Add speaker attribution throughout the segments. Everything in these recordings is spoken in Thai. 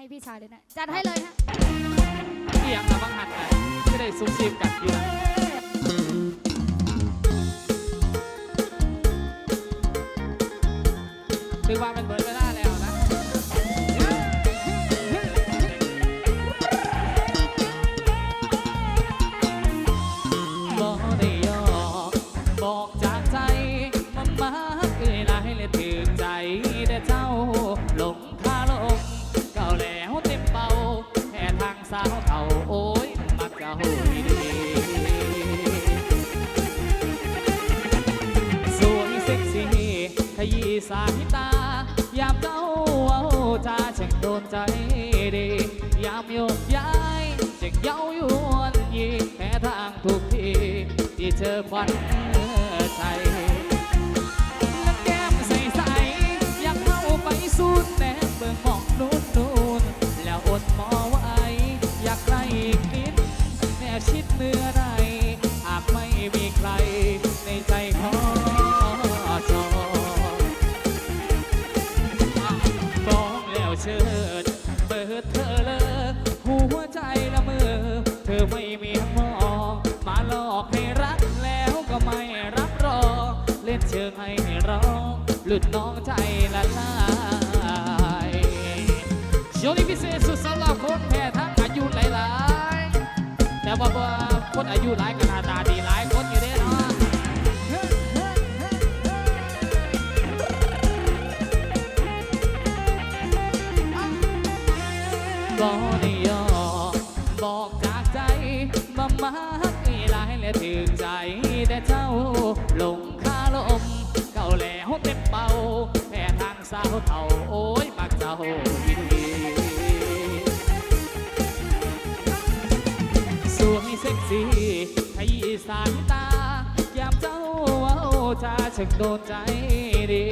Speaker 1: ให้พี่ชายเลยนะ จัดให้เลยฮะ
Speaker 2: เอียงนะบางหันนะไม่ได้ซุบซีบกันอยู่นะถือว่าเป็นเบิร์ดเวลา สายตายามเจ้าเอาจาช่งโดนใจดี ยามโยกย้ายจะเย้ายวนยีแพ้ทางทุกทีที่เจอควัน เชิด เปิดเธอเลยหัวใจละเมอ เธอไม่มีมอง มาหลอกให้รักแล้วก็ไม่รับรอง เล่นเชิงให้ร้อง หลุดน้องใจละลายช่วงนี้พิเศษสุดสำหรับคนแพ้ทั้งอายุหลายๆ แต่ว่าคนอายุหลายก็หน้าด บ่ได้ยอกบอกจากใจมามักอีหลายและถึงใจแต่เจ้าลงคาลมเก่าแล้วเต็มเป่าแพ้ทางสาวเท่าโอ้ยมักเจ้าวิธีสวยเซ็กซี่ขยี้สายตายามเจ้าเอาจาช่างโดนใจดี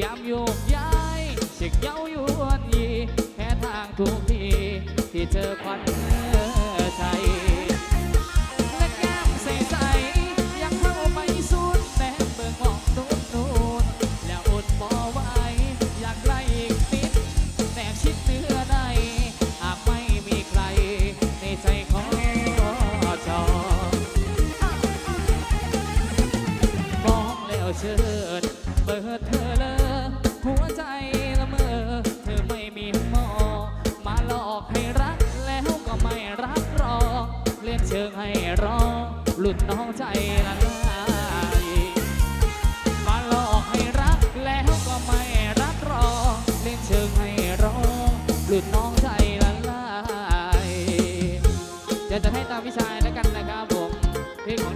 Speaker 2: ยามโยกย้ายเช็คเย้ายวนยีแค่ทางทุกที ที่เจอควันใจ เชิงให้ร้องหลุดน้องใจละลายมาหลอกให้รักแล้วก็ไม่รักรอเล่นเชิงให้ร้องหลุดน้องใจละลายจะจะให้ตาพี่ชายแล้วกันนะครับผมพลงของ